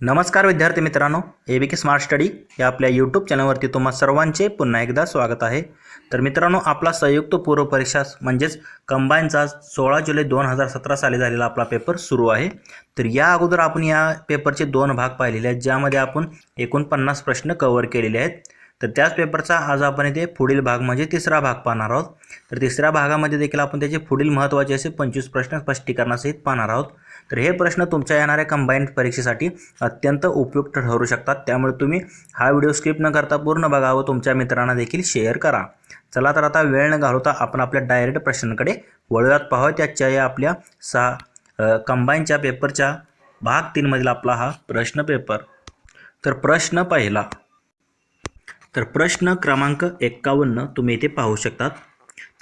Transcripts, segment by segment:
नमस्कार विद्यार्थी मित्रांनो ए बी के स्मार्ट स्टडी या आपल्या यूट्यूब चॅनलवरती तुम्हा सर्वांचे पुन्हा एकदा स्वागत आहे. तर मित्रांनो आपला संयुक्त पूर्व परीक्षा म्हणजेच कंबाईनचा सोळा जुलै दोन हजार सतरा साली झालेला आपला पेपर सुरू आहे. तर या अगोदर आपण या पेपरचे दोन भाग पाहिलेले आहेत ज्यामध्ये आपण एकूण पन्नास प्रश्न कव्हर केलेले आहेत. तर त्याच पेपरचा आज आपण इथे पुढील भाग म्हणजे तिसरा भाग पाहणार आहोत. तर तिसऱ्या भागामध्ये देखील आपण त्याचे पुढील महत्त्वाचे असे पंचवीस प्रश्न स्पष्टीकरणासहित पाहणार आहोत. तर हे प्रश्न तुमच्या येणाऱ्या कंबाईंड परीक्षेसाठी अत्यंत उपयुक्त ठरू शकतात. त्यामुळे तुम्ही हा व्हिडिओ स्किप न करता पूर्ण बघा व तुमच्या मित्रांना देखील शेअर करा. चला तर आता वेळ न घालवता आपण आपल्या डायरेक्ट प्रश्नांकडे वळूयात. पाहूया त्याच्या या आपल्या सहा कंबाईनच्या पेपरच्या भाग तीनमधील आपला हा प्रश्न पेपर तर प्रश्न पहिला. तर प्रश्न क्रमांक एक्कावन्न तुम्ही इथे पाहू शकतात.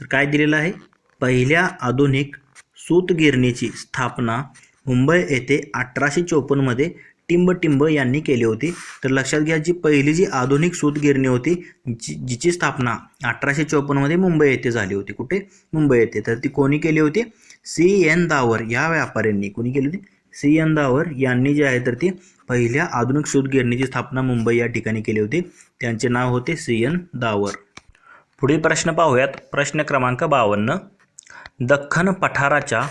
तर काय दिलेलं आहे? पहिल्या आधुनिक सूतगिरणीची स्थापना मुंबई येथे अठराशे चोपन्नमध्ये टिंब यांनी केली होती. तर लक्षात घ्या जी पहिली जी आधुनिक सूतगिरणी होती जी जिची स्थापना अठराशे चोपन्नमध्ये मुंबई येथे झाली होती. कुठे? मुंबई येथे. तर ती कोणी केली होती? सी. एन. दावर या व्यापाऱ्यांनी कोणी केली होती? सी. एन. दावर यांनी जे आहे तर ती पहिल्या आधुनिक सूतगिरणीची स्थापना मुंबई या ठिकाणी केली होती. त्यांचे नाव होते सी. एन. दावर. पुढील प्रश्न पाहूयात. प्रश्न क्रमांक बावन्न. दख्खन पठाराच्या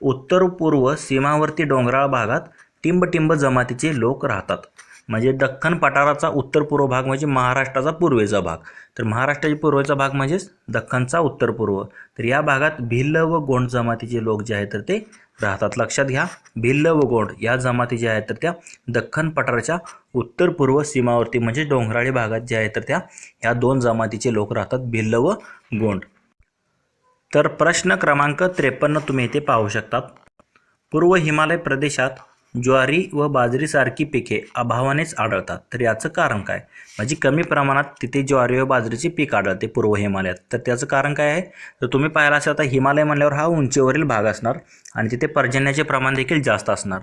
उत्तर पूर्व सीमावर्ती डोंगराळ भागात टिंबटिंब जमातीचे लोक राहतात. म्हणजे दख्खन पठाराचा उत्तर पूर्व भाग म्हणजे महाराष्ट्राचा पूर्वेचा भाग. तर महाराष्ट्राच्या पूर्वेचा भाग म्हणजेच दख्खनचा उत्तर पूर्व. तर या भागात भिल्ल व गोंड जमातीचे लोक जे आहेत तर ते राहतात. लक्षात घ्या भिल्ल व गोंड या जमाती ज्या आहेत तर त्या दख्खन पठाराच्या उत्तर पूर्व सीमावर्ती म्हणजे डोंगराळी भागात ज्या आहेत तर त्या ह्या दोन जमातीचे लोक राहतात भिल्ल व गोंड. तर प्रश्न क्रमांक त्रेपन्न तुम्ही इथे पाहू शकतात. पूर्व हिमालय प्रदेशात ज्वारी व बाजरीसारखी पिके अभावानेच आढळतात. तर याचं कारण काय? म्हणजे कमी प्रमाणात तिथे ज्वारी व बाजरीचे पीक आढळते पूर्व हिमालयात. तर त्याचं कारण काय आहे? तर तुम्ही पाहिला असेल आता हिमालय म्हणल्यावर हा उंचीवरील भाग असणार आणि तिथे पर्जन्याचे प्रमाण देखील जास्त असणार.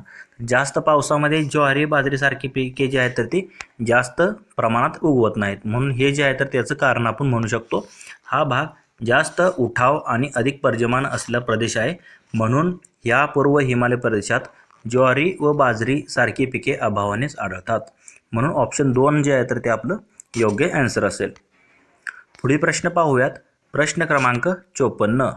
जास्त पावसामध्ये ज्वारी बाजरीसारखी पिके जी आहेत तर ती जास्त प्रमाणात उगवत नाहीत. म्हणून हे जे आहे तर त्याचं कारण आपण म्हणू शकतो. हा भाग जास्त उठाव आणि अधिक पर्जमान असलेला प्रदेश आहे. म्हणून या पूर्व हिमालय प्रदेशात ज्वारी व बाजरी सारखी पिके अभावानेच आढळतात. म्हणून ऑप्शन दोन जे आहे तर ते आपलं योग्य ॲन्सर असेल. पुढील प्रश्न पाहूयात. प्रश्न क्रमांक चोपन्न.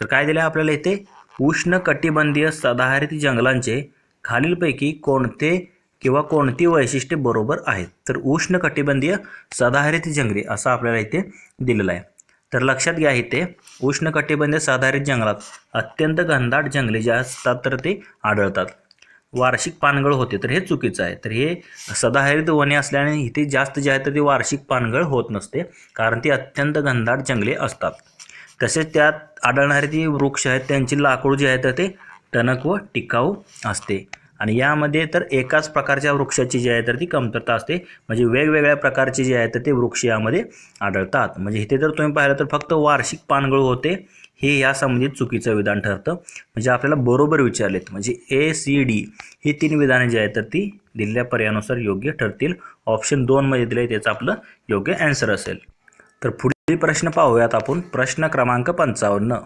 तर काय दिलं आहे आपल्याला इथे? उष्ण कटिबंधीय सदाहरित जंगलांचे खालीलपैकी कोणते किंवा कोणती वैशिष्ट्ये बरोबर आहेत? तर उष्ण कटिबंधीय सदाहरित जंगले असं आपल्याला इथे दिलेलं आहे. तर लक्षात घ्या इथे उष्णकटिबंधीय साधारित सदाहरित जंगलात अत्यंत घनदाट जंगले जे असतात तर ते आढळतात. वार्षिक पानगळ होते तर हे चुकीचं आहे. तर हे सदाहरित वने असल्याने इथे जास्त जे आहे तर ती वार्षिक पानगळ होत नसते कारण ती अत्यंत घनदाट जंगले असतात. तसेच त्यात आढळणारे ती वृक्ष आहेत त्यांची लाकूड जे आहे तर ते टणक व टिकाऊ असते. आणि यामध्ये तर एकाच प्रकारच्या वृक्षाची जी आहे तर ती कमतरता असते. म्हणजे वेगवेगळ्या प्रकारचे जे आहे तर ते वृक्ष यामध्ये आढळतात. म्हणजे इथे जर तुम्ही पाहिलं तर फक्त वार्षिक पानगळ होते. हे या संबंधित चुकीचं विधान ठरतं. म्हणजे आपल्याला बरोबर विचारलेत. म्हणजे ए सी डी ही तीन विधाने जी आहेत तर ती दिलेल्या पर्यायानुसार योग्य ठरतील. ऑप्शन दोनमध्ये दिलं त्याचं आपलं योग्य ॲन्सर असेल. तर पुढील प्रश्न पाहूयात आपण. प्रश्न क्रमांक पंचावन्न.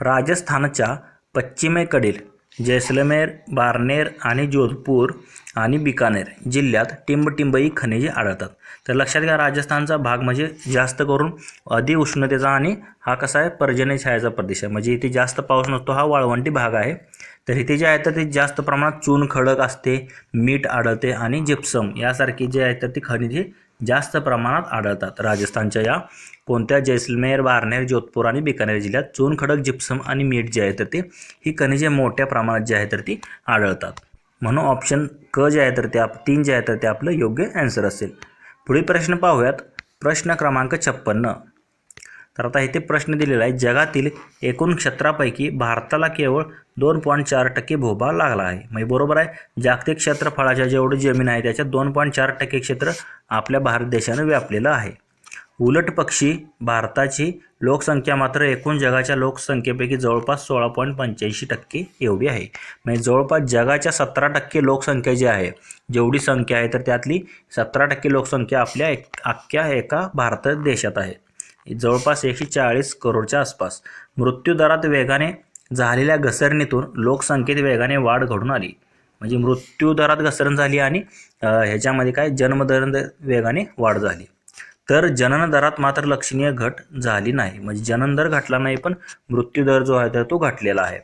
राजस्थानच्या पश्चिमेकडील जैसलमेर बारनेर आणि जोधपूर आणि बिकानेर जिल्ह्यात टिंबटिंबई खनिजे आढळतात. तर लक्षात घ्या राजस्थानचा भाग म्हणजे जास्त करून अति उष्णतेचा आणि हा कसा आहे पर्जन्य छायाचा प्रदेश आहे. म्हणजे इथे जास्त पाऊस नसतो हा वाळवंटी भाग आहे. तर इथे जे आहे तर ते जास्त प्रमाणात चून खडक असते मीठ आढळते आणि जिप्सम यासारखी जे आहे तर ती खनिजे जास्त प्रमाणात आढळतात. राजस्थानच्या या कोणत्या जैसलमेर बारनेर जोधपूर आणि बिकानेर जिल्ह्यात चुनखडक जिप्सम आणि मीठ जे आहे तर ते ही खनिजे मोठ्या प्रमाणात जे आहे तर ती आढळतात. म्हणून ऑप्शन क जे आहे तर ते आप तीन जे आहे तर ते आपलं योग्य ॲन्सर असेल. पुढील प्रश्न पाहूयात. प्रश्न क्रमांक छप्पन्न. तर आता इथे प्रश्न दिलेला आहे जगातील एकूण क्षेत्रापैकी भारताला केवळ दोन पॉईंट चार टक्के भूभाग लागला आहे. म्हणजे बरोबर आहे जागतिक क्षेत्रफळाच्या जेवढी जमीन आहे त्याच्या दोन पॉईंट चार टक्के क्षेत्र आपल्या भारत देशानं व्यापलेलं आहे. उलट पक्षी भारताची लोकसंख्या मात्र एकूण जगाच्या लोकसंख्येपैकी जवळपास सोळा पॉईंट पंच्याऐंशी टक्के एवढी आहे. म्हणजे जवळपास जगाच्या सतरा टक्के लोकसंख्या जी आहे जेवढी संख्या आहे तर त्यातली सतरा टक्के लोकसंख्या आपल्या एक अख्ख्या एका भारत देशात आहे. जवळपास एकशे चाळीस करोडच्या आसपास. मृत्यूदरात वेगाने झालेल्या घसरणीतून लोकसंख्येत वेगाने वाढ घडून आली. म्हणजे मृत्यूदरात घसरण झाली आणि ह्याच्यामध्ये काय? जन्मदर वेगाने वाढ झाली. तर जनन दरात मात्र लक्षणीय घट झाली नाही. म्हणजे जनन दर घटला नाही पण मृत्यू दर जो आहे तर तो घटलेला आहे.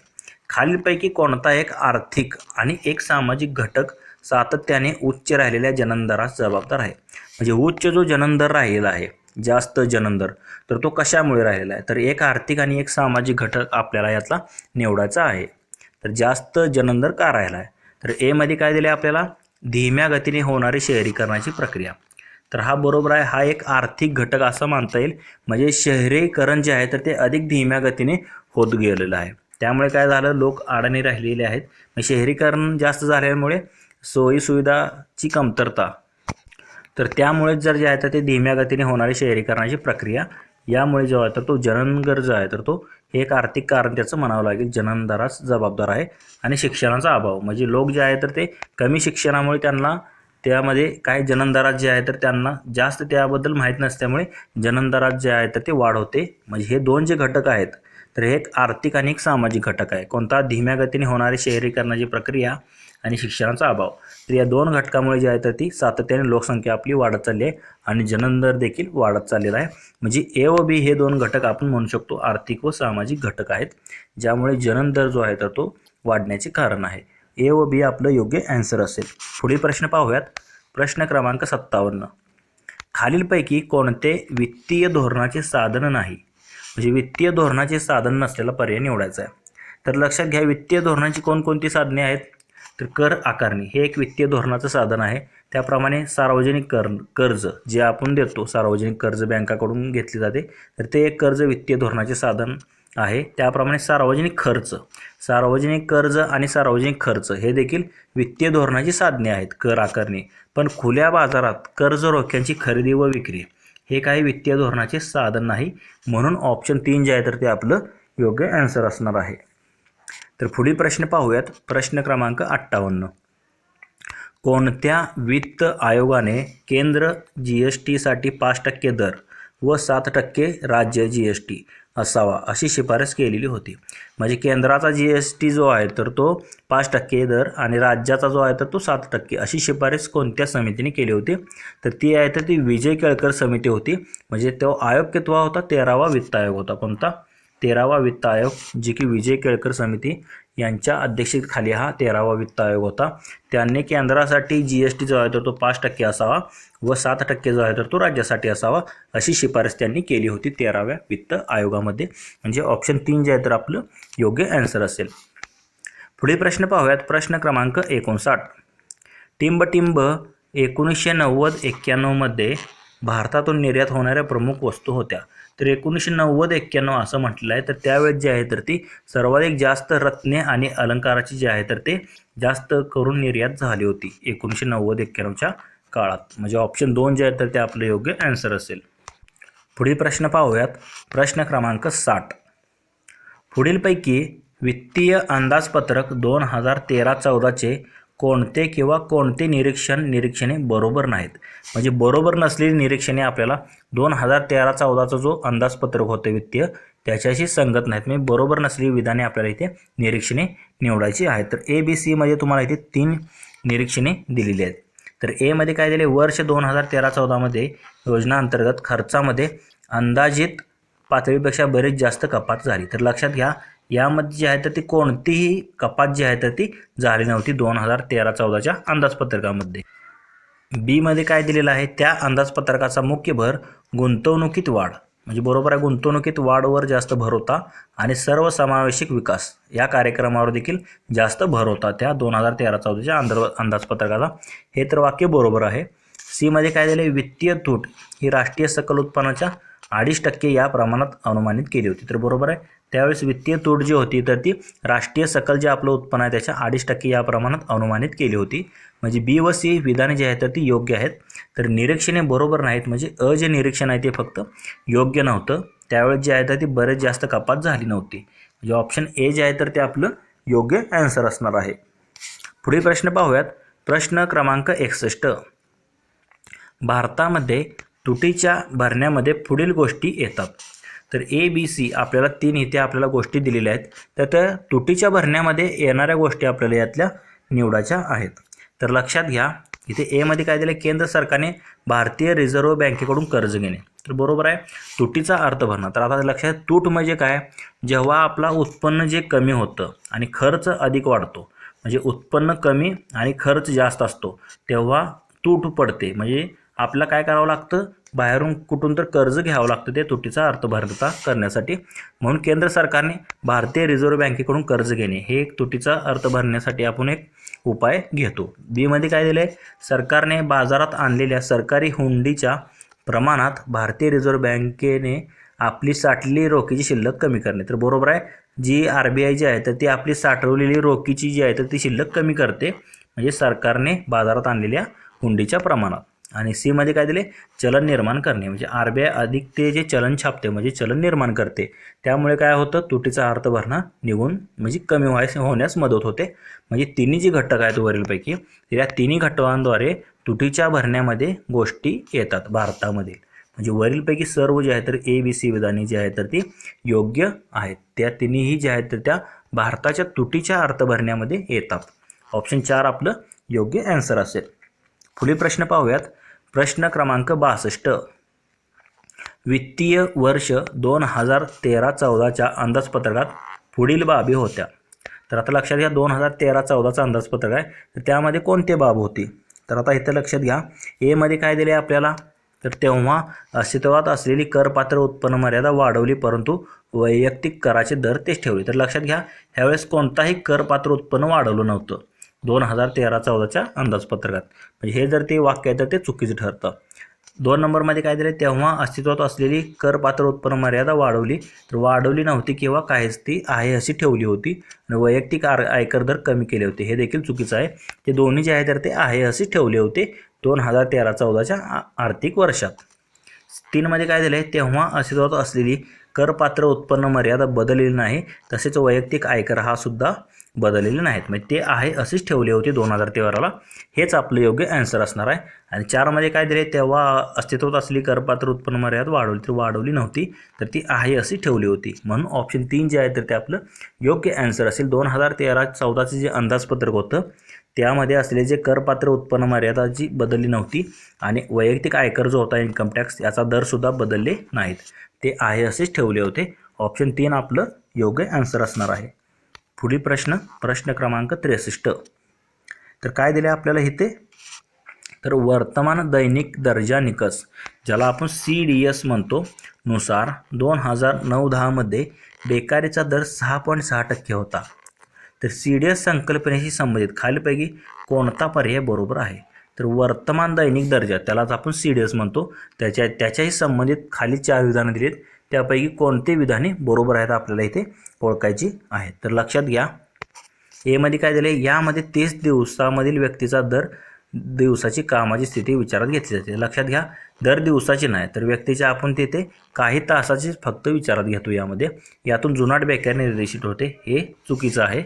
खालीलपैकी कोणता एक आर्थिक आणि एक सामाजिक घटक सातत्याने उच्च राहिलेल्या जनन दरास जबाबदार आहे? म्हणजे उच्च जो जनन दर राहिलेला आहे जास्त जनंदर तर तो कशामुळे राहिलेला आहे? तर एक आर्थिक आणि एक सामाजिक घटक आपल्याला यातला निवडायचा आहे. तर जास्त जनंदर का राहिला आहे? तर एमध्ये काय दिले आपल्याला? धीम्या गतीने होणारी शहरीकरणाची प्रक्रिया. तर हा बरोबर आहे हा एक आर्थिक घटक असं मानता येईल. म्हणजे शहरीकरण जे आहे तर ते अधिक धीम्या गतीने होत गेलेलं आहे. त्यामुळे काय झालं? लोक अडाणी राहिलेले आहेत. मग शहरीकरण जास्त झाल्यामुळे सोयीसुविधाची कमतरता तर त्यामुळेच जर जे आहे तर ते धीम्या गतीने होणारी शहरीकरणाची प्रक्रिया यामुळे जो आहे तर तो जननगर जो आहे तर तो हे एक आर्थिक कारण त्याचं म्हणावं लागेल. जननदारास जबाबदार आहे आणि शिक्षणाचा अभाव. म्हणजे लोक जे आहे तर ते कमी शिक्षणामुळे त्यांना त्यामध्ये काय जननदारात जे आहे तर त्यांना जास्त त्याबद्दल माहीत नसल्यामुळे जननदरात जे आहे तर ते वाढ होते. म्हणजे हे दोन जे घटक आहेत तर हे एक आर्थिक आणि एक सामाजिक घटक आहे. कोणता? धीम्या गतीने होणारी शहरीकरणाची प्रक्रिया आणि शिक्षणाचा अभाव. तर या दोन घटकामुळे जे आहे तर ती सातत्याने लोकसंख्या आपली वाढत चालली आहे आणि जननदर देखील वाढत चाललेला आहे. म्हणजे ए व बी हे दोन घटक आपण म्हणू शकतो आर्थिक व सामाजिक घटक आहेत ज्यामुळे जननदर जो आहे तर तो वाढण्याचे कारण आहे. ए व बी आपलं योग्य ॲन्सर असेल. पुढील प्रश्न पाहूयात. प्रश्न क्रमांक सत्तावन्न. खालीलपैकी कोणते वित्तीय धोरणाचे साधन नाही? म्हणजे वित्तीय धोरणाचे साधन नसलेला पर्याय निवडायचा आहे. तर लक्षात घ्या वित्तीय धोरणाची कोणकोणती साधने आहेत? तर कर आकारणी हे एक वित्तीय धोरणाचं साधन आहे. त्याप्रमाणे सार्वजनिक कर कर्ज जे आपण देतो सार्वजनिक कर्ज बँकाकडून घेतले जाते तर ते एक कर्ज वित्तीय धोरणाचे साधन आहे. त्याप्रमाणे सार्वजनिक खर्च सार्वजनिक कर्ज आणि सार्वजनिक खर्च हे देखील वित्तीय धोरणाची साधने आहेत कर आकारणी. पण खुल्या बाजारात कर्ज रोख्यांची खरेदी व विक्री हे काही वित्तीय धोरणाचे साधन नाही. म्हणून ऑप्शन तीन जे आहे तर ते आपलं योग्य ॲन्सर असणार आहे. तर पुढील प्रश्न पाहूयात. प्रश्न क्रमांक अठ्ठावन्न. कोणत्या वित्त आयोगाने केंद्र जी एस टीसाठी पाच टक्के दर व सात टक्के राज्य जी एस टी असावा अशी शिफारस केलेली होती. म्हणजे केंद्राचा जी एस टी जो आहे तर तो पाच टक्के दर आणि राज्याचा जो आहे तर तो सात टक्के अशी शिफारस कोणत्या समितीने केली होती? तर ती आहे तर ती विजय केळकर समिती होती. म्हणजे तो आयोग कितवा होता तेरावा वित्त आयोग होता कोणता? तेरावा वित्त आयोग जे की विजय केळकर समिती यांच्या अध्यक्षतेखाली हा तेरावा वित्त आयोग होता. त्यांनी केंद्रासाठी जी एस टी जो आहे तर तो पाच टक्के असावा व सात टक्के जो आहे तर तो राज्यासाठी असावा अशी शिफारस त्यांनी केली होती तेराव्या वित्त आयोगामध्ये. म्हणजे ऑप्शन तीन जे आहे तर आपलं योग्य ॲन्सर असेल. पुढे प्रश्न पाहूयात. प्रश्न क्रमांक एकोणसाठ. टिंबटिंब एकोणीसशे नव्वद एक्क्याण्णवमध्ये भारतातून निर्यात होणाऱ्या प्रमुख वस्तू होत्या. तर एकोणीसशे नव्वद एक्क्याण्णव असं म्हटलं आहे तर त्यावेळेस जे आहे तर ती सर्वाधिक जास्त रत्ने आणि अलंकाराची जी आहे तर ते जास्त करून निर्यात झाली होती एकोणीसशे नव्वद एक्क्याण्णवच्या काळात. म्हणजे ऑप्शन दोन जे आहे तर ते आपलं योग्य ॲन्सर असेल. पुढील प्रश्न पाहूयात. प्रश्न क्रमांक साठ. पुढीलपैकी वित्तीय अंदाजपत्रक दोन हजार तेरा चौदाचे कोणते किंवा कोणते निरीक्षण निरीक्षणे बरोबर नाहीत. म्हणजे बरोबर नसलेली निरीक्षणे आपल्याला दोन हजार तेरा चौदाचा जो अंदाजपत्रक होतं वित्तीय त्याच्याशी संगत नाहीत. म्हणजे बरोबर नसलेली विधाने आपल्याला इथे निरीक्षणे निवडायची आहेत. तर ए बी सीमध्ये तुम्हाला इथे तीन निरीक्षणे दिलेली आहेत. तर एमध्ये काय दिले? वर्ष दोन हजार तेरा चौदामध्ये योजना अंतर्गत खर्चामध्ये अंदाजित पातळीपेक्षा बरीच जास्त कपात झाली. तर लक्षात घ्या यामध्ये जी आहे तर ती कोणतीही कपात जी आहे तर ती झाली नव्हती दोन हजार तेरा चौदाच्या अंदाजपत्रकामध्ये बीमध्ये काय दिलेलं आहे? त्या अंदाजपत्रकाचा मुख्य भर गुंतवणुकीत वाढ. म्हणजे बरोबर आहे गुंतवणुकीत वाढवर जास्त भर होता आणि सर्वसमावेशक विकास या कार्यक्रमावर देखील जास्त भर होता त्या दोन हजार तेरा चौदाच्या अंदर अंदाजपत्रकाचा हे तर वाक्य बरोबर आहे. सीमध्ये काय दिले वित्तीय तूट ही राष्ट्रीय सकल उत्पन्नाच्या अडीच टक्के या प्रमाणात अनुमानित केली होती. तर बरोबर आहे त्यावेळेस वित्तीय तूट जी होती तर ती राष्ट्रीय सकल जे आपलं उत्पन्न आहे त्याच्या अडीच टक्के या प्रमाणात अनुमानित केली होती. म्हणजे बी व सी विधाने जी आहेत तर ती योग्य आहेत. तर निरीक्षणे बरोबर नाहीत म्हणजे अ जे निरीक्षण आहे ते फक्त योग्य नव्हतं. त्यावेळेस जे आहे तर ती बरेच जास्त कपात झाली नव्हती. म्हणजे ऑप्शन ए जे आहे तर ते आपलं योग्य ॲन्सर असणार आहे. पुढील प्रश्न पाहूयात. प्रश्न क्रमांक एकसष्ट. भारतामध्ये तुटीच्या भरण्यामध्ये पुढील गोष्टी येतात. तर ए बी सी आपल्याला तीन इथे आपल्याला गोष्टी दिलेल्या आहेत. तर त्या तुटीच्या भरण्यामध्ये येणाऱ्या गोष्टी आपल्याला यातल्या निवडायच्या आहेत. तर लक्षात घ्या इथे एमध्ये काय दिलं केंद्र सरकारने भारतीय रिझर्व्ह बँकेकडून कर्ज घेणे. तर बरोबर आहे? तुटीचा अर्थ भरणं. तर आता लक्षात तूट म्हणजे काय? जेव्हा आपला उत्पन्न जे कमी होतं आणि खर्च अधिक वाढतो म्हणजे उत्पन्न कमी आणि खर्च जास्त असतो तेव्हा तूट पडते. म्हणजे आपल्याला काय करावं लागतं? बाहेरून कुठून तर कर्ज घ्यावं लागतं ते तुटीचा अर्थभरता करण्यासाठी. म्हणून केंद्र सरकारने भारतीय रिझर्व्ह बँकेकडून कर्ज घेणे हे एक तुटीचा अर्थ भरण्यासाठी आपण एक उपाय घेतो. बीमध्ये काय दिलं आहे सरकारने बाजारात आणलेल्या सरकारी हुंडीच्या प्रमाणात भारतीय रिझर्व्ह बँकेने आपली साठलेली रोखीची शिल्लक कमी करणे. तर बरोबर आहे जी आर बी आय जी आहे तर ती आपली साठवलेली रोखीची जी आहे तर ती शिल्लक कमी करते. म्हणजे सरकारने बाजारात आणलेल्या हुंडीच्या प्रमाणात. आणि सीमध्ये काय दिले? चलन निर्माण करणे. म्हणजे आर बी आय अधिक ते जे चलन छापते म्हणजे चलन निर्माण करते त्यामुळे काय होतं? तुटीचा अर्थ भरणा निघून म्हणजे कमी व्हायस होण्यास मदत होते. म्हणजे तिन्ही जी घटक आहेत वरीलपैकी या तिन्ही घटकांद्वारे तुटीच्या भरण्यामध्ये गोष्टी येतात भारतामधील म्हणजे वरीलपैकी सर्व जे आहे तर ए बी सी विधाने जी आहेत तर ती योग्य आहेत. त्या तिन्हीही ज्या आहेत तर त्या भारताच्या तुटीच्या अर्थ भरण्यामध्ये येतात. ऑप्शन चार आपलं योग्य ॲन्सर असेल. पुढील प्रश्न पाहूयात. प्रश्न क्रमांक बासष्ट. वित्तीय वर्ष दोन हजार तेरा चौदाच्या अंदाजपत्रकात पुढील बाबी होत्या. तर आता लक्षात घ्या दोन हजार तेरा चौदाचा अंदाजपत्रक आहे. तर त्यामध्ये कोणते बाब होती? तर आता इथं लक्षात घ्या. एमध्ये काय दिले आपल्याला? तर तेव्हा अस्तित्वात असलेली करपात्र उत्पन्न मर्यादा वाढवली परंतु वैयक्तिक कराचे दर तेच ठेवले. तर लक्षात घ्या ह्यावेळेस कोणताही करपात्र उत्पन्न वाढवलं नव्हतं. दोन हजार तेरा चौदाच्या अंदाजपत्रकात. म्हणजे हे जर ते वाक्य आहे तर ते चुकीचं ठरतं. दोन नंबरमध्ये काय दिलं तेव्हा अस्तित्वात असलेली करपात्र उत्पन्न मर्यादा वाढवली. तर वाढवली नव्हती किंवा काहीच ती आहे अशी ठेवली होती. आणि वैयक्तिक आर आयकर दर कमी केले होते. हे देखील चुकीचं आहे. ते दोन्ही जे आहे तर ते आहे असे ठेवले होते दोन हजार तेरा चौदाच्या आ- आर्थिक वर्षात. तीनमध्ये काय दिलं आहे तेव्हा अस्तित्वात असलेली करपात्र उत्पन्न मर्यादा बदललेली नाही. तसेच वैयक्तिक आयकर हा सुद्धा बदललेले नाहीत. म्हणजे ते आहे असेच ठेवले होते दोन हजार तेराला. हेच आपलं योग्य ॲन्सर असणार आहे. आणि चारमध्ये काय दिले? तेव्हा अस्तित्वात असली करपात्र उत्पन्न मर्यादा वाढवली तर वाढवली नव्हती तर ती आहे अशी ठेवली होती. म्हणून ऑप्शन तीन जे आहे तर ते आपलं योग्य ॲन्सर असेल. दोन हजार तेरा चौदाचं जे अंदाजपत्रक होतं त्यामध्ये असलेले जे करपात्र उत्पन्न मर्यादा जी बदलली नव्हती आणि वैयक्तिक आयकर जो होता इन्कम टॅक्स याचा दरसुद्धा बदलले नाहीत. ते आहे असेच ठेवले होते. ऑप्शन तीन आपलं योग्य ॲन्सर असणार आहे. पुढील प्रश्न प्रश्न क्रमांक त्रेसष्ट. तर काय दिले आपल्याला इथे? तर वर्तमान दैनिक दर्जा निकष ज्याला आपण सी डी एस म्हणतो नुसार दोन हजार नऊ दहामध्ये बेकारीचा दर सहा पॉईंट सहा टक्के होता. तर सी डी एस संकल्पनेशी संबंधित खालीलपैकी कोणता पर्याय बरोबर आहे? तर वर्तमान दैनिक दर्जा त्यालाच आपण सी डी एस म्हणतो. त्याच्या त्याच्याही संबंधित खाली चार विधानं दिलीत. त्यापैकी कोणते विधाने बरोबर आहेत आपल्याला इथे ओळखायची आहेत? तर लक्षात घ्या. एमध्ये काय दिले यामध्ये तीस दिवसामधील व्यक्तीचा दर दिवसाची कामाची स्थिती विचारात घेतली जाते. लक्षात घ्या. दर दिवसाची नाही तर व्यक्तीच्या आपण तिथे काही तासाचीच फक्त विचारात घेतो यामध्ये. यातून जुनाट बेकारी निर्देशित होते. हे चुकीचं आहे.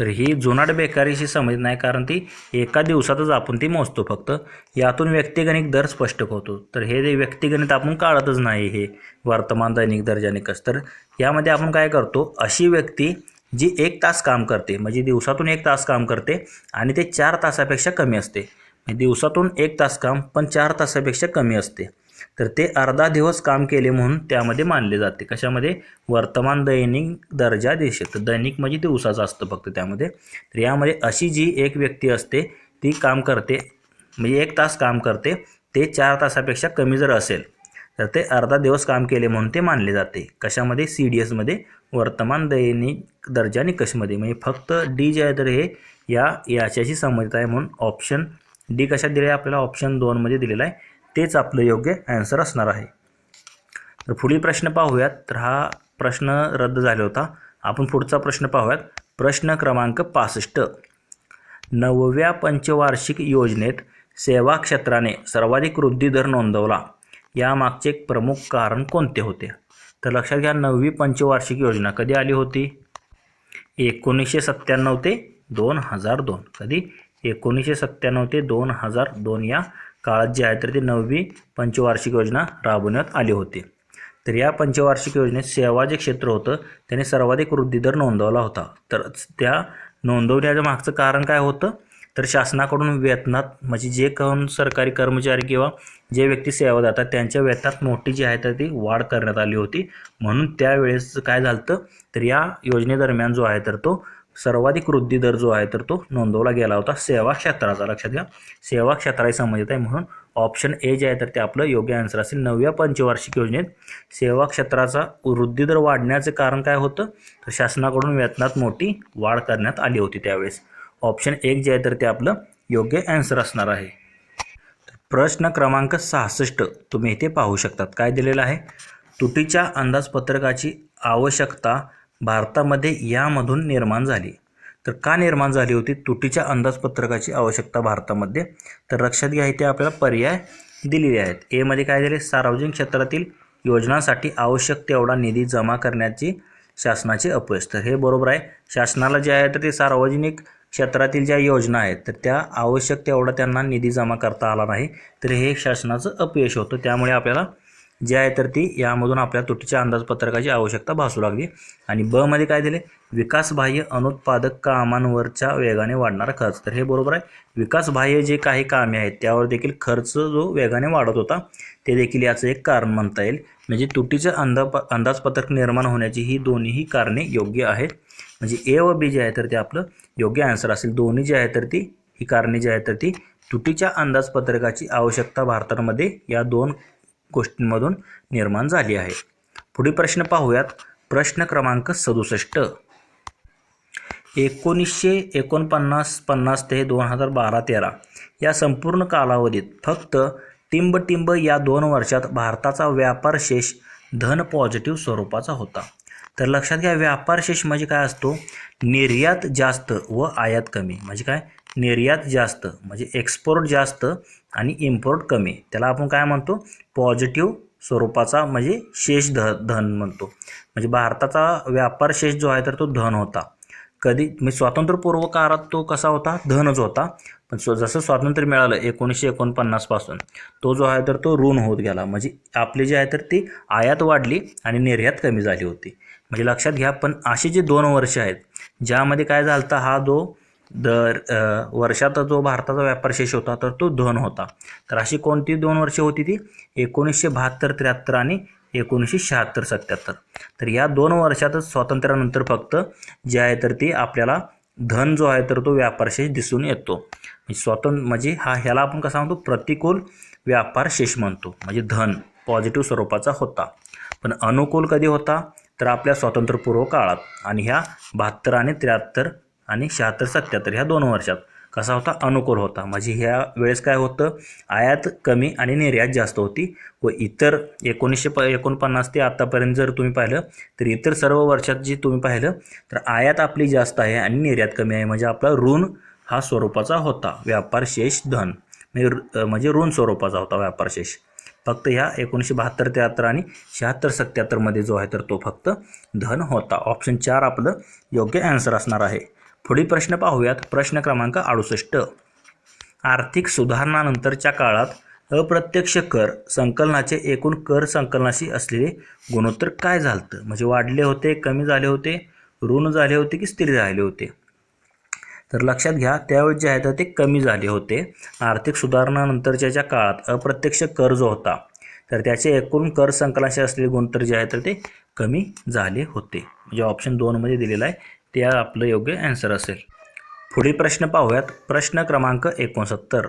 तर ही जुनाट बेकारीशी संबंधित नाही कारण ती एका दिवसातच आपण ती मोजतो फक्त. यातून व्यक्तिगणिक दर स्पष्ट होतो. तर हे व्यक्तिगणित आपण काढतच नाही हे वर्तमान दैनिक दर्जा निकष. तर यामध्ये आपण काय करतो? अशी व्यक्ती जी एक तास काम करते म्हणजे दिवसातून एक तास काम करते आणि ते चार तासापेक्षा कमी असते. म्हणजे दिवसातून एक तास काम पण चार तासापेक्षा कमी असते. तर ते अर्धा दिवस काम केले म्हणून त्यामध्ये मानले जाते. कशामध्ये? वर्तमान दैनिक दर्जा देश तर दैनिक म्हणजे दिवसाचं असतं फक्त त्यामध्ये. तर यामध्ये अशी जी एक व्यक्ती असते ती काम करते म्हणजे एक तास काम करते ते चार तासापेक्षा कमी जर असेल तर ते अर्धा दिवस काम केले म्हणून ते मानले जाते. कशामध्ये? सी डी एसमध्ये वर्तमान दैनिक दर्जा निकषमध्ये. म्हणजे फक्त डी जे आहे तर हे या याच्याशी संबंधित आहे म्हणून ऑप्शन डी कशात दिले आहे? आपल्याला ऑप्शन दोनमध्ये दिलेला आहे. तेच आपलं योग्य ॲन्सर असणार आहे. तर पुढील प्रश्न पाहूयात. तर हा प्रश्न रद्द झाला होता. आपण पुढचा प्रश्न पाहूयात. प्रश्न क्रमांक पासष्ट. नवव्या पंचवार्षिक योजनेत सेवा क्षेत्राने सर्वाधिक वृद्धी दर नोंदवला. यामागचे एक प्रमुख कारण कोणते होते? तर लक्षात घ्या नववी पंचवार्षिक योजना कधी आली होती? एकोणीसशे सत्त्याण्णव ते दोन हजार दोन. कधी? एकोणीसशे सत्त्याण्णव ते दोन हजार दोन या काळात जे आहे तर ती नववी पंचवार्षिक योजना राबवण्यात आली होती. तर या पंचवार्षिक योजनेत सेवा जे क्षेत्र होतं त्याने सर्वाधिक वृद्धी दर नोंदवला होता. तर त्या नोंदवण्याच्या मागचं कारण काय होतं? तर शासनाकडून वेतनात म्हणजे जे कोण सरकारी कर्मचारी किंवा जे व्यक्ती सेवा देतात त्यांच्या वेतनात मोठी जी आहे तर ती वाढ करण्यात आली होती. म्हणून त्यावेळेस काय झालं तर या योजनेदरम्यान जो आहे तर तो सर्वाधिक वृद्धी दर जो आहे तर तो नोंदवला गेला होता. सेवा क्षेत्राचा लक्षात घ्या. सेवा क्षेत्राशी संबंधित आहे म्हणून ऑप्शन ए जे आहे तर ते आपलं योग्य आन्सर असेल. नवव्या पंचवार्षिक योजनेत सेवा क्षेत्राचा वृद्धी दर कारण काय होतं? तर शासनाकडून वेतनात मोठी वाढ करण्यात आली होती त्यावेळेस. ऑप्शन एक जे आहे तर ते आपलं योग्य आन्सर असणार आहे. प्रश्न क्रमांक सहासष्ट तुम्ही इथे पाहू शकतात. काय दिलेलं आहे? तुटीच्या अंदाजपत्रकाची आवश्यकता भारतामध्ये यामधून निर्माण झाली. तर का निर्माण झाली होती? तुटीच्या अंदाजपत्रकाची आवश्यकता भारतामध्ये. तर लक्षात घ्या इथे आपल्याला पर्याय दिलेले आहेत. एमध्ये काय दिले? सार्वजनिक क्षेत्रातील योजनांसाठी आवश्यक तेवढा निधी जमा करण्याची शासनाचे अपयश. तर हे बरोबर आहे. शासनाला जे आहे तर ते सार्वजनिक क्षेत्रातील ज्या योजना आहेत तर त्या आवश्यक तेवढा त्यांना निधी जमा करता आला नाही. तर हे शासनाचं अपयश होतं. त्यामुळे आपल्याला जे आहे तर ती यामधून आपल्या तुटीच्या अंदाजपत्रकाची आवश्यकता भासू लागली. आणि ब मध्ये काय दिले? विकासबाह्य अनुत्पादक कामांवरच्या वेगाने वाढणारा खर्च. तर हे बरोबर आहे. विकासबाह्य जे काही कामे आहेत त्यावर देखील खर्च जो वेगाने वाढत होता ते देखील याचं एक कारण म्हणता येईल. म्हणजे तुटीचं अंदा अंदाजपत्रक निर्माण होण्याची ही दोन्हीही कारणे योग्य आहेत. म्हणजे ए व बी जे आहे तर ते आपलं योग्य आन्सर असेल. दोन्ही जे आहे तर ती ही कारणे जी आहे तर ती तुटीच्या अंदाजपत्रकाची आवश्यकता भारतामध्ये या दोन गोष्टींमधून निर्माण झाली आहे. पुढील प्रश्न पाहूयात. प्रश्न क्रमांक सदुसष्ट. एकोणीसशे एकोणपन्नास पन्नास ते दोन हजार बारा तेरा. या संपूर्ण कालावधीत फक्त टिंब टिंब या दोन वर्षात भारताचा व्यापार शेष धन पॉझिटिव्ह स्वरूपाचा होता. तर लक्षात घ्या व्यापार शेष म्हणजे काय असतो? निर्यात जास्त व आयात कमी. म्हणजे काय? निर्यात जास्त. म्हणजे एक्सपोर्ट जास्त आणि इम्पोर्ट कमी. त्याला आपण काय म्हणतो? पॉझिटिव्ह स्वरूपाचा म्हणजे शेष ध धन म्हणतो. म्हणजे भारताचा व्यापार शेष जो आहे तर तो धन होता. कधी म्हणजे स्वातंत्र्यपूर्व काळात तो कसा होता? धनच होता. पण स्व जसं स्वातंत्र्य मिळालं एकोणीसशे एकोणपन्नासपासून तो जो आहे तर तो ऋण होत गेला. म्हणजे आपली जी आहे तर ती आयात वाढली आणि निर्यात कमी झाली होती. म्हणजे लक्षात घ्या पण असे जे दोन वर्ष आहेत ज्यामध्ये काय झालं हा जो दर वर्षाचा जो भारताचा व्यापार शेष होता तर तो धन होता. तर अशी कोणती दोन वर्षे होती ती? एकोणीसशे बहात्तर त्र्याहत्तर आणि एकोणीसशे शहात्तर सत्याहत्तर. तर या दोन वर्षातच स्वातंत्र्यानंतर फक्त जे आहे तर ती आपल्याला धन जो आहे तर तो व्यापार शेष दिसून येतो. म्हणजे स्वतंत्र म्हणजे हा ह्याला आपण कसा म्हणतो? प्रतिकूल व्यापार शेष म्हणतो. म्हणजे धन पॉझिटिव्ह स्वरूपाचा होता. पण अनुकूल कधी होता? तर आपल्या स्वातंत्र्यपूर्व काळात. आणि ह्या बहात्तर आणि त्र्याहत्तर आणि शहात्तर सत्याहत्तर ह्या दोन वर्षात. कसा होता? अनुकूल होता. म्हणजे ह्या वेळेस काय होतं? आयात कमी आणि निर्यात जास्त होती. व इतर एकोणीसशे प एकोणपन्नास ते आत्तापर्यंत जर तुम्ही पाहिलं तर इतर सर्व वर्षात जी तुम्ही पाहिलं तर आयात आपली जास्त आहे आणि निर्यात कमी आहे. म्हणजे आपला ऋण हा स्वरूपाचा होता. व्यापार शेष धन. म्हणजे म्हणजे ऋण स्वरूपाचा होता व्यापार शेष. फक्त ह्या एकोणीसशे बहात्तर त्र्याहत्तर आणि शहात्तर सत्याहत्तरमध्ये जो आहे तर तो फक्त धन होता. ऑप्शन चार आपलं योग्य ॲन्सर असणार आहे. पुढील प्रश्न पाहूयात. प्रश्न क्रमांक अडुसष्ट. आर्थिक सुधारणानंतरच्या काळात अप्रत्यक्ष कर संकलनाचे एकूण कर संकलनाशी असलेले गुणोत्तर काय झालं म्हणजे वाढले होते कमी झाले होते ऋण झाले होते की स्थिर झाले होते? तर लक्षात घ्या त्यावेळी जे आहे तर ते कमी झाले होते. आर्थिक सुधारणानंतरच्या ज्या काळात अप्रत्यक्ष कर जो होता तर त्याचे एकूण कर संकलनाशी असलेले गुणोत्तर जे आहे तर ते कमी झाले होते. म्हणजे ऑप्शन दोनमध्ये दिलेलं आहे. ते आपलं योग्य ॲन्सर असेल. पुढील प्रश्न पाहूयात. प्रश्न क्रमांक एकोणसत्तर.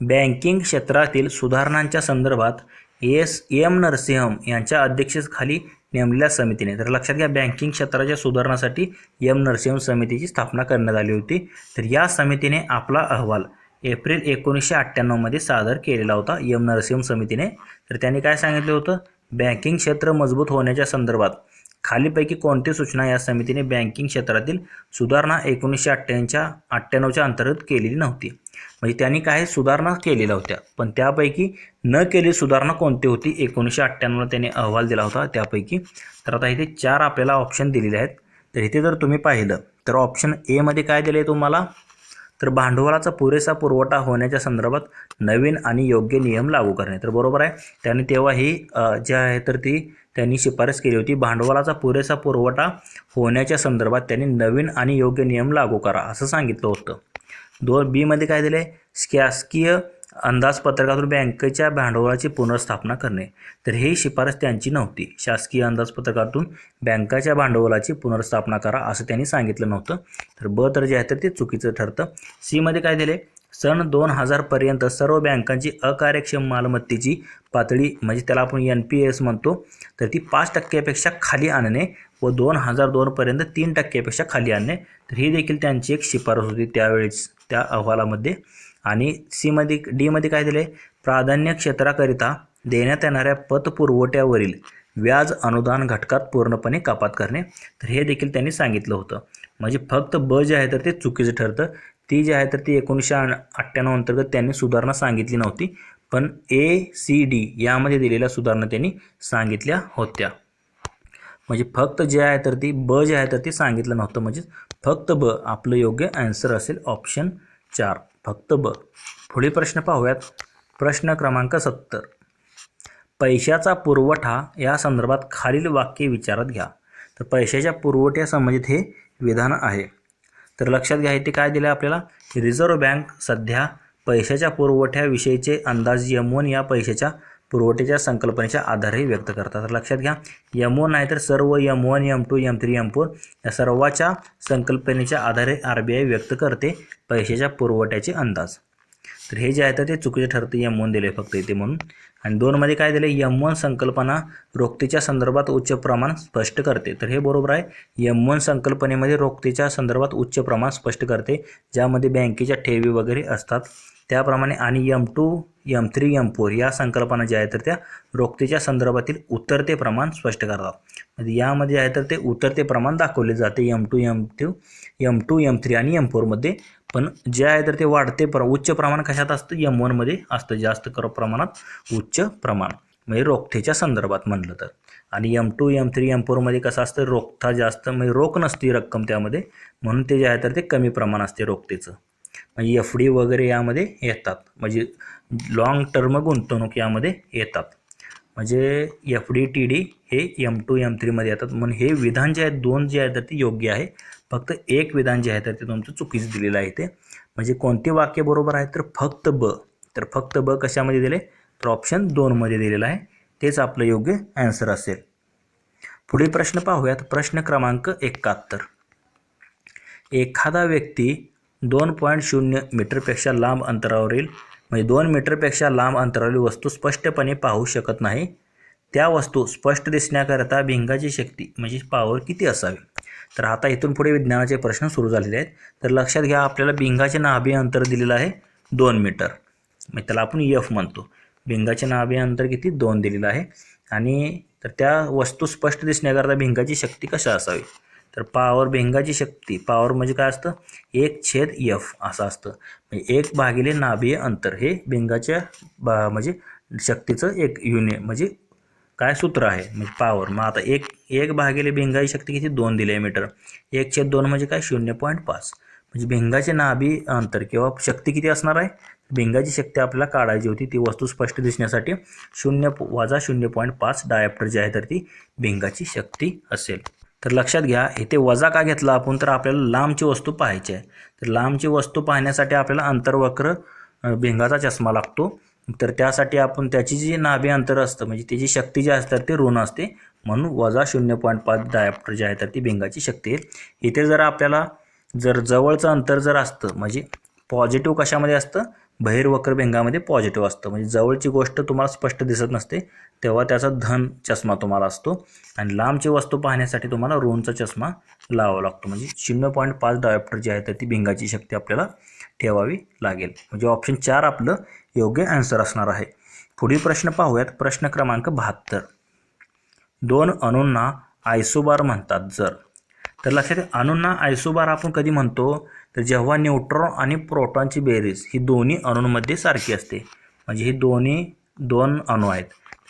बँकिंग क्षेत्रातील सुधारणांच्या संदर्भात एस. एम. नरसिंहम यांच्या अध्यक्षतेखाली नेमलेल्या समितीने तर लक्षात घ्या बँकिंग क्षेत्राच्या सुधारणासाठी एम. नरसिंहम समितीची स्थापना करण्यात आली होती. तर या समितीने आपला अहवाल एप्रिल एकोणीसशे अठ्ठ्याण्णवमध्ये सादर केलेला होता एम. नरसिंहम समितीने. तर त्यांनी काय सांगितलं होतं? बँकिंग क्षेत्र मजबूत होण्याच्या संदर्भात खालीपैकी कोणती सूचना या समितीने बँकिंग क्षेत्रातील सुधारणा एकोणीसशे अठ्ठ्याऐंच्या अठ्ठ्याण्णवच्या अंतर्गत केलेली नव्हती. म्हणजे त्यांनी काही सुधारणा केलेल्या होत्या पण त्यापैकी न केलेली सुधारणा कोणती होती एकोणीसशे अठ्ठ्याण्णवला त्यांनी अहवाल दिला होता त्यापैकी. तर आता इथे चार आपल्याला ऑप्शन दिलेले आहेत. तर इथे जर तुम्ही पाहिलं तर ऑप्शन एमध्ये काय दिलं आहे तुम्हाला? तर भांडवलाचा पुरेसा पुरवठा होण्याच्या संदर्भात नवीन आणि योग्य नियम लागू करणे. तर बरोबर आहे. त्याने तेव्हा ही जे आहे तर ती त्यांनी शिफारस केली होती. भांडवलाचा पुरेसा पुरवठा होण्याच्या संदर्भात त्यांनी नवीन आणि योग्य नियम लागू करा असं सांगितलं होतं. दोन बीमध्ये काय दिले शासकीय अंदाजपत्रकातून बँकेच्या भांडवलाची पुनर्स्थापना करणे. तर ही शिफारस त्यांची नव्हती. शासकीय अंदाजपत्रकातून बँकाच्या भांडवलाची पुनर्स्थापना करा असं त्यांनी सांगितलं नव्हतं. तर ब तर जे आहे तर ते चुकीचं ठरतं. सीमध्ये काय दिले सन दोन हजारपर्यंत सर्व बँकांची अकार्यक्षम मालमत्तेची पातळी म्हणजे त्याला आपण एन पी एस म्हणतो तर ती पाच टक्क्यापेक्षा खाली आणणे व दोन हजार दोनपर्यंत तीन टक्क्यापेक्षा खाली आणणे. तर ही देखील त्यांची एक शिफारस होती त्यावेळेस त्या अहवालामध्ये. आणि सीमध्ये डीमध्ये काय दिले प्राधान्य क्षेत्राकरिता देण्यात येणाऱ्या पतपुरवठ्यावरील व्याज अनुदान घटकात पूर्णपणे कपात करणे. तर हे देखील त्यांनी सांगितलं होतं. म्हणजे फक्त ब जे आहे तर ते चुकीचं ठरतं. ती जी आहे तर ती एकोणीसशे अठ्ठ्याण्णव अंतर्गत त्यांनी सुधारणा सांगितली नव्हती. पण ए सी डी यामध्ये दिलेल्या सुधारणा त्यांनी सांगितल्या होत्या. म्हणजे फक्त जे आहे तर ती ब जे आहे तर ती सांगितलं नव्हतं. म्हणजे फक्त ब आपलं योग्य आन्सर असेल ऑप्शन चार. फक्त ब. पुढील प्रश्न पाहूयात. प्रश्न क्रमांक सत्तर. पैशाचा पुरवठा या संदर्भात खालील वाक्य विचारात घ्या. तर पैशाच्या पुरवठ्यासंबंधित हे विधान आहे. तर लक्षात घ्या इथे काय दिलं आहे आपल्याला रिझर्व्ह बँक सध्या पैशाच्या पुरवठ्याविषयीचे अंदाज यमोन या पैशाच्या पुरवठ्याच्या संकल्पनेच्या आधारे व्यक्त करतात. तर लक्षात घ्या यमो नाही तर सर्व M one M two M three M four या सर्वाच्या संकल्पनेच्या आधारे आर बी आय व्यक्त करते पैशाच्या पुरवठ्याचे अंदाज. तर हे जे आहे तर ते चुकीचे ठरते यम वन दिले फक्त इथे म्हणून. आणि दोनमध्ये काय दिलं यम वन संकल्पना रोखतेच्या संदर्भात उच्च प्रमाण स्पष्ट करते. तर हे बरोबर आहे. यम वन संकल्पनेमध्ये रोखतेच्या संदर्भात उच्च प्रमाण स्पष्ट करते ज्यामध्ये बँकेच्या ठेवी वगैरे असतात. त्याप्रमाणे आणि M two M three M four या संकल्पना ज्या आहेत तर त्या रोखतेच्या संदर्भातील उतरते प्रमाण स्पष्ट करतात. म्हणजे यामध्ये आहे तर ते उतरते प्रमाण दाखवले जाते M two M two M two M three आणि यम फोरमध्ये पण जे आहे तर ते वाढते प्र उच्च प्रमाण कशात असतं? यम वनमध्ये असतं. जास्त कर प्रमाणात उच्च प्रमाण. म्हणजे रोखतेच्या संदर्भात म्हणलं तर. आणि M two M three M फोरमध्ये कसं असतं? रोखता जास्त म्हणजे रोख नसती रक्कम त्यामध्ये. म्हणून ते जे आहे तर ते कमी प्रमाण असते रोखतेचं. एफ डी वगैरे यामध्ये येतात. म्हणजे लॉंग टर्म गुंतवणूक यामध्ये येतात. म्हणजे एफ डी टी डी हे एम टू एम थ्रीमध्ये येतात. म्हणून हे विधान जे आहेत दोन जे आहेत ते योग्य आहे. फक्त एक विधान जे आहे तर ते तुमचं चुकीचं दिलेलं आहे ते म्हणजे कोणते वाक्य बरोबर आहे तर फक्त ब. तर फक्त ब कशामध्ये दिले? तर ऑप्शन दोनमध्ये दिलेलं आहे. तेच आपलं योग्य ॲन्सर असेल. पुढील प्रश्न पाहूयात. प्रश्न क्रमांक एकाहत्तर. एखादा व्यक्ती दोन पॉईंट शून्य मीटरपेक्षा लांब अंतरावरील म्हणजे दोन मीटरपेक्षा लांब अंतरावरील वस्तू स्पष्टपणे पाहू शकत नाही. त्या वस्तू स्पष्ट दिसण्याकरता भिंगाची शक्ती म्हणजे पॉवर किती असावी? तर आता इथून पुढे विज्ञानाचे प्रश्न सुरू झालेले आहेत. तर लक्षात घ्या आपल्याला भिंगाचे नाभी अंतर दिलेलं आहे दोन मीटर. मग त्याला आपण यफ म्हणतो. भिंगाचे नाभी अंतर किती? दोन दिलेलं आहे. आणि तर त्या वस्तू स्पष्ट दिसण्याकरता भिंगाची शक्ती कशा असावी? तर पावर भिंगाची शक्ती. पावर म्हणजे काय असतं? एक छेद यफ असं असतं. म्हणजे एक भागिले नाभीय अंतर. हे भिंगाच्या बा म्हणजे शक्तीचं एक युनि म्हणजे काय सूत्र आहे? म्हणजे पावर मग आता एक एक भागिले भिंगाची शक्ती किती? दोन दिले मीटर. एक छेद दोन म्हणजे काय? शून्य पॉईंट पाच. म्हणजे भिंगाचे नाभी अंतर किंवा शक्ती किती असणार आहे? भिंगाची शक्ती आपल्याला काढायची होती ती वस्तू स्पष्ट दिसण्यासाठी शून्य वजा शून्य पॉईंट पाच डायप्टर जी आहे तर ती भिंगाची शक्ती असेल. तर लक्षात घ्या इथे वजा का घेतला आपण? तर आपल्याला लांबची वस्तू पाहायची आहे. तर लांबची वस्तू पाहण्यासाठी आपल्याला अंतर्वक्र भिंगाचा चष्मा लागतो. तर त्यासाठी आपण त्याची जी नाभी अंतर असतं म्हणजे त्याची शक्ती जी असतात ते ऋण असते. म्हणून वजा शून्य पॉईंट पाच डायप्टर जी आहे तर ती भिंगाची शक्ती आहे. इथे जर आपल्याला जर जवळचं अंतर जर असतं म्हणजे पॉझिटिव्ह कशामध्ये असतं? बहिर्वक्र भिंगामध्ये पॉझिटिव्ह असतं. म्हणजे जवळची गोष्ट तुम्हाला स्पष्ट दिसत नसते. तेव्हा त्याचा धन चष्मा तुम्हाला असतो. आणि लांबची वस्तू पाहण्यासाठी तुम्हाला रोनचा चष्मा लावावा लागतो. म्हणजे शून्य पॉईंट पाच डायप्टर जी आहे तर ती भिंगाची शक्ती आपल्याला ठेवावी लागेल. म्हणजे ऑप्शन चार आपलं योग्य आन्सर असणार आहे. पुढील प्रश्न पाहूयात. प्रश्न क्रमांक बहात्तर. दोन अणूंना आयसोबार म्हणतात जर. तर लक्षात अणूंना आयसोबार आपण कधी म्हणतो? तर जेव्हा न्यूट्रॉन आणि प्रोटॉनची बेरीज ही दोन्ही अणूंमध्ये सारखी असते. म्हणजे ही दोन्ही दोन अणू आहेत.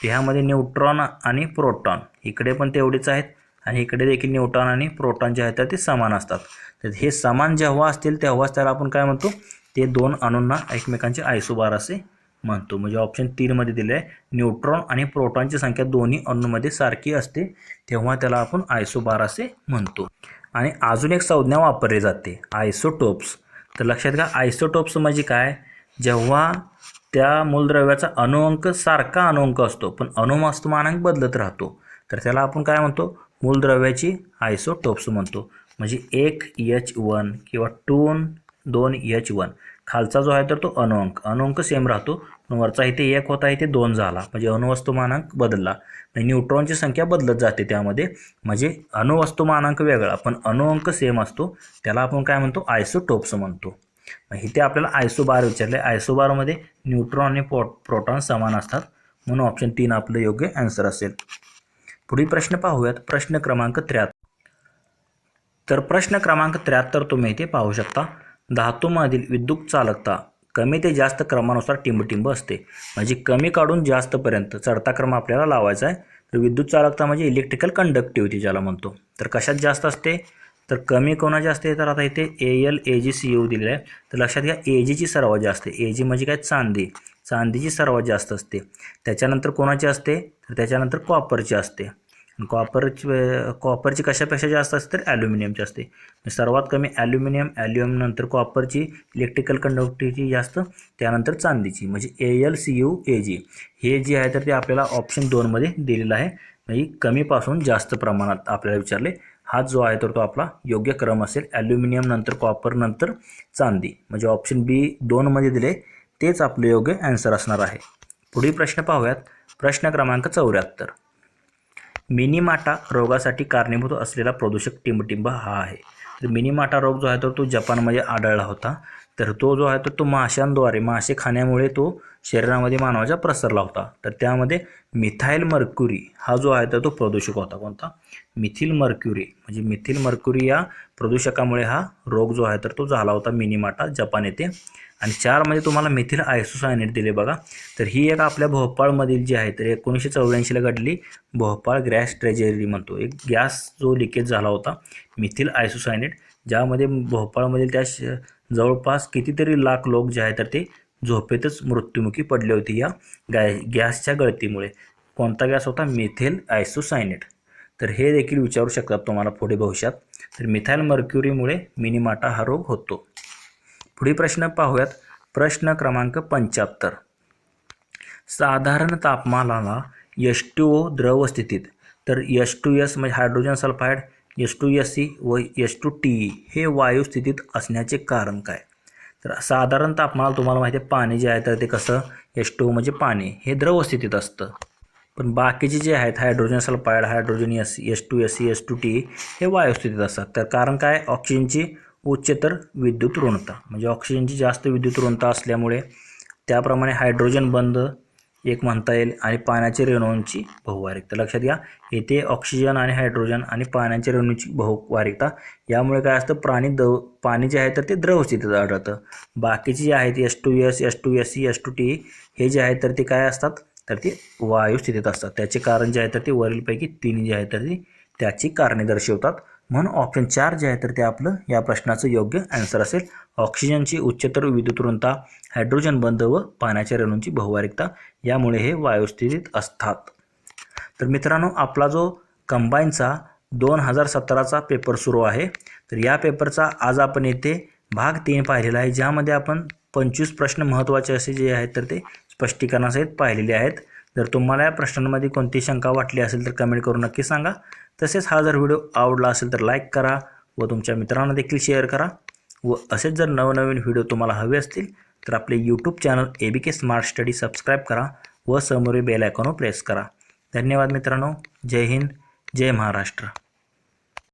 ह्यामध्ये न्यूट्रॉन आणि प्रोटॉन इकडे पण तेवढेच आहेत आणि इकडे देखील न्यूट्रॉन आणि प्रोटॉन जे आहेत तर ते समान असतात. तर हे समान जेव्हा असतील तेव्हाच त्याला आपण काय म्हणतो? ते दोन अणूंना एकमेकांचे आयसोबार असे म्हणतो. म्हणजे ऑप्शन तीनमध्ये दिले आहे न्यूट्रॉन आणि प्रोटॉनची संख्या दोन्ही अणूमध्ये सारखी असते तेव्हा त्याला आपण आयसोबार असे म्हणतो. आणि अजून एक संज्ञा वापरली जाते आयसोटोप्स. तर लक्षात घ्या आयसोटोप्स म्हणजे काय? जेव्हा त्या मूलद्रव्याचा अनुअंक सारखा अनुअंक असतो पण अनुमास्तमानांक बदलत राहतो. तर त्याला आपण काय म्हणतो? मूलद्रव्याची आयसोटोप्स म्हणतो. म्हणजे एक एच वन किंवा टून दोन एच वन खालचा जो आहे तर तो अनुअंक अनुअंक सेम राहतो पण वरचा इथे एक होता इथे दोन झाला. म्हणजे अणुवस्तुमानांक बदलला. न्यूट्रॉनची संख्या बदलत जाते त्यामध्ये. म्हणजे अणुवस्तुमानांक वेगळा पण अणुअंक सेम असतो. त्याला आपण काय म्हणतो? आयसोटोप्स म्हणतो. इथे आपल्याला आयसोबार विचारले. आयसोबारमध्ये न्यूट्रॉन आणि पॉ प्रोटॉन समान असतात. म्हणून ऑप्शन तीन आपलं योग्य आन्सर असेल. पुढील प्रश्न पाहूयात. प्रश्न क्रमांक त्र्याहत्तर. तर प्रश्न क्रमांक त्र्याहत्तर तुम्ही इथे पाहू शकता. धातूमधील विद्युत चालकता कमी ते जास्त क्रमानुसार टिंबटिंब असते. म्हणजे कमी काढून जास्तपर्यंत चढता क्रम आपल्याला लावायचा आहे. तर विद्युत चालकता म्हणजे इलेक्ट्रिकल कंडक्टिव्हिटी ज्याला म्हणतो. तर कशात जास्त असते? तर कमी कोणाची असते? तर आता इथे A L A G C U दिलेलं आहे. तर लक्षात घ्या ए जीची सर्वात जास्त ए जी म्हणजे काय? चांदी. चांदीची सर्वात जास्त असते. त्याच्यानंतर कोणाची असते? तर त्याच्यानंतर कॉपरची असते. कॉपरची कॉपरची कशापेक्षा जास्त असते? तर ॲल्युमिनियमची असते. म्हणजे सर्वात कमी ॲल्युमिनियम ॲल्युमिनियम नंतर कॉपरची इलेक्ट्रिकल कंडक्टिव्हिटी जास्त त्यानंतर चांदीची. म्हणजे A L C U A G हे जे आहे तर ते आपल्याला ऑप्शन दोनमध्ये दिलेलं आहे. म्हणजे कमीपासून जास्त प्रमाणात आपल्याला विचारले. हा जो आहे तर तो आपला योग्य क्रम असेल. ॲल्युमिनियम नंतर कॉपर नंतर चांदी. म्हणजे ऑप्शन बी दोनमध्ये दिले तेच आपलं योग्य ॲन्सर असणार आहे. पुढील प्रश्न पाहूयात. प्रश्न क्रमांक चौऱ्याहत्तर. मिनीमाटा रोगासाठी कारणीभूत असलेला प्रदूषक टिंबटिंब हा आहे. तर मिनीमाटा रोग जो आहे तर तो जपानमध्ये आढळला होता. तर तो जो आहे तर तो माशांद्वारे मासे खाण्यामुळे तो शरीरामध्ये मानवाच्या प्रसरला होता तर त्यामध्ये मिथाईल मर्क्युरी हा जो आहे तर तो प्रदूषक होता. कोणता? Methyl mercury. म्हणजे मिथिल मर्क्युरी या प्रदूषकामुळे हा रोग जो आहे तर तो झाला होता मिनीमाटा जपान येथे. आणि चारमध्ये तुम्हाला मिथिल आयसोसायनेट दिले बघा. तर ही एक आपल्या भोपाळमधील जी आहे तर एकोणीसशे चौऱ्याऐंशीला घडली भोपाळ गॅस ट्रेजरी म्हणतो. एक गॅस जो लिकेज झाला होता मिथिल आयसोसायनेट ज्यामध्ये भोपाळमधील त्या श जवळपास कितीतरी लाख लोक जे आहेत तर ते झोपेतच मृत्युमुखी पडले होते या गॅ गॅसच्या गळतीमुळे. कोणता गॅस होता? Methyl isocyanate. तर हे देखील विचारू शकतात तुम्हाला पुढे भविष्यात. तर मिथाईल मर्क्युरीमुळे मिनीमाटा हा रोग होतो. पुढील प्रश्न पाहूयात. प्रश्न क्रमांक पंच्याहत्तर. साधारण तापमानाला यश टू ओ द्रव स्थितीत. तर यश टू एस म्हणजे hydrogen sulphide S two S C व एस टू टी ई हे वायू स्थितीत असण्याचे कारण काय? तर साधारण तापमानाला तुम्हाला माहिती आहे पाणी जे आहे तर ते कसं? एस टू म्हणजे पाणी. हे द्रव स्थितीत असतं. पण बाकीचे जे आहेत hydrogen sulphide hydrogen S S two S C S two T हे वायुस्थितीत असतात. तर कारण काय? ऑक्सिजनची उच्चतर विद्युत ऋणता. म्हणजे ऑक्सिजनची जास्त विद्युत ऋणता असल्यामुळे त्याप्रमाणे हायड्रोजन बंद एक म्हणता येईल. आणि पाण्याच्या रेणूंची बहुवारिकता. लक्षात घ्या येथे ऑक्सिजन आणि हायड्रोजन आणि पाण्याच्या रेणूंची बहुवारिकता. यामुळे काय असतं? प्राणी द्रव पाणी जे आहे तर ते द्रव स्थितीत आढळतं. बाकीचे जे आहेत S two S S two S C S two T हे जे आहे तर ते काय असतात? तर ते वायू स्थितीत असतात. त्याचे कारण जे आहे तर ते वरीलपैकी तीन जे आहे तर ते त्याची कारणे दर्शवतात. म्हणून ऑप्शन चार जे आहे तर ते आपलं या प्रश्नाचं योग्य ॲन्सर असेल. ऑक्सिजनची उच्चतर विद्युत हायड्रोजन बंध व पाण्याच्या रेणूंची बहुवारिकता यामुळे हे वायुस्थितीत असतात. तर मित्रांनो आपला जो कंबाईनचा दोन हजार सतराचा पेपर सुरू आहे तर या पेपरचा आज आपण येथे भाग तीन पाहिलेला आहे ज्यामध्ये आपण पंचवीस प्रश्न महत्त्वाचे असे जे आहेत तर ते स्पष्टीकरणासहित पाहिलेले आहेत. जर तुम्हाला या प्रश्नांमध्ये कोणती शंका वाटली असेल तर कमेंट करून नक्की सांगा. तसेच हा जर व्हिडिओ आवडला असेल तर लाईक करा व तुमच्या मित्रांना देखील शेअर करा. व असेच जर नवनवीन व्हिडिओ तुम्हाला हवे असतील तर आपले YouTube channel A B K smart study subscribe करा व समोरील बेल आयकॉनवर प्रेस करा. धन्यवाद मित्रांनो. जय हिंद. जय महाराष्ट्र.